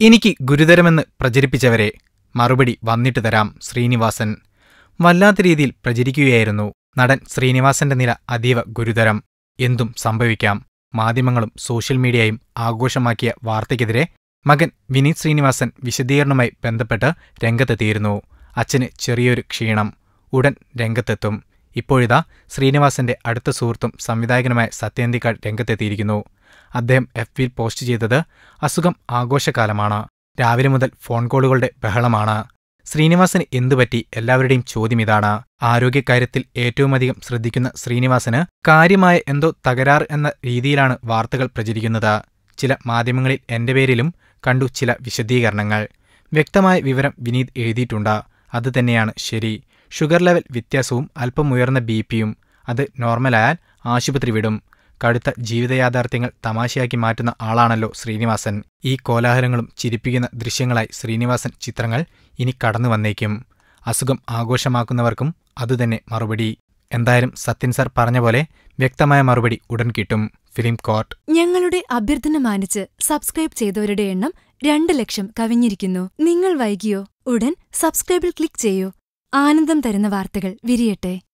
എനിക്ക് ഗുരുതരമെന്ന് പ്രചരിപ്പിച്ചവരെ മറുപടി വന്നിട്ട് തരാം ശ്രീനിവാസൻ. വല്ലാത്ത രീതിയിൽ പ്രചരിക്കുകയായിരുന്നു നടൻ ശ്രീനിവാസന്റെ നില അതീവ ഗുരുതരം. എന്തും സംഭവിക്കാം. മാധ്യമങ്ങളും സോഷ്യൽ മീഡിയയും ആഘോഷമാക്കിയ വാർത്തയ്ക്കെതിരെ മകൻ വിനീത് ശ്രീനിവാസൻ വിശദീകരണവുമായി ബന്ധപ്പെട്ട് രംഗത്തെത്തിയിരുന്നു. അച്ഛന് ചെറിയൊരു ക്ഷീണം. ഉടൻ രംഗത്തെത്തും. ഇപ്പോഴിതാ ശ്രീനിവാസന്റെ അടുത്ത സുഹൃത്തും സംവിധായകനുമായ സത്യന്തിക്കാൾ രംഗത്തെത്തിയിരിക്കുന്നു. അദ്ദേഹം എഫ് ബിയിൽ പോസ്റ്റ് ചെയ്തത് അസുഖം ആഘോഷകാലമാണ്. രാവിലെ മുതൽ ഫോൺ കോളുകളുടെ ബഹളമാണ്. ശ്രീനിവാസന് എന്തുപറ്റി എല്ലാവരുടെയും ചോദ്യം ഇതാണ്. ആരോഗ്യകാര്യത്തിൽ ഏറ്റവുമധികം ശ്രദ്ധിക്കുന്ന ശ്രീനിവാസന് കാര്യമായ എന്തോ തകരാർ എന്ന രീതിയിലാണ് വാർത്തകൾ പ്രചരിക്കുന്നത്. ചില മാധ്യമങ്ങളിൽ എന്റെ പേരിലും കണ്ടു ചില വിശദീകരണങ്ങൾ. വ്യക്തമായ വിവരം വിനീത് എഴുതിയിട്ടുണ്ട്. അതുതന്നെയാണ് ശരി. ഷുഗർ ലെവൽ വ്യത്യാസവും അല്പം ഉയർന്ന ബി പിയും. അത് നോർമലായാൽ ആശുപത്രി വിടും. കടുത്ത ജീവിതയാഥാർത്ഥ്യങ്ങൾ തമാശയാക്കി മാറ്റുന്ന ആളാണല്ലോ ശ്രീനിവാസൻ. ഈ കോലാഹലങ്ങളും ചിരിപ്പിക്കുന്ന ദൃശ്യങ്ങളായി ശ്രീനിവാസൻ ചിത്രങ്ങൾ ഇനി കടന്നു വന്നേക്കും. അസുഖം ആഘോഷമാക്കുന്നവർക്കും അതുതന്നെ മറുപടി. എന്തായാലും സത്യൻ സാർ പറഞ്ഞ പോലെ വ്യക്തമായ മറുപടി ഉടൻ കിട്ടും. Film court. ഞങ്ങളുടെ അഭ്യർത്ഥന മാനിച്ച് സബ്സ്ക്രൈബ് ചെയ്തവരുടെ എണ്ണം രണ്ട് ലക്ഷം കവിഞ്ഞിരിക്കുന്നു. നിങ്ങൾ വൈകിയോ? ഉടൻ സബ്സ്ക്രൈബിൽ ക്ലിക്ക് ചെയ്യൂ. ആനന്ദം തരുന്ന വാർത്തകൾ വിരിയട്ടെ.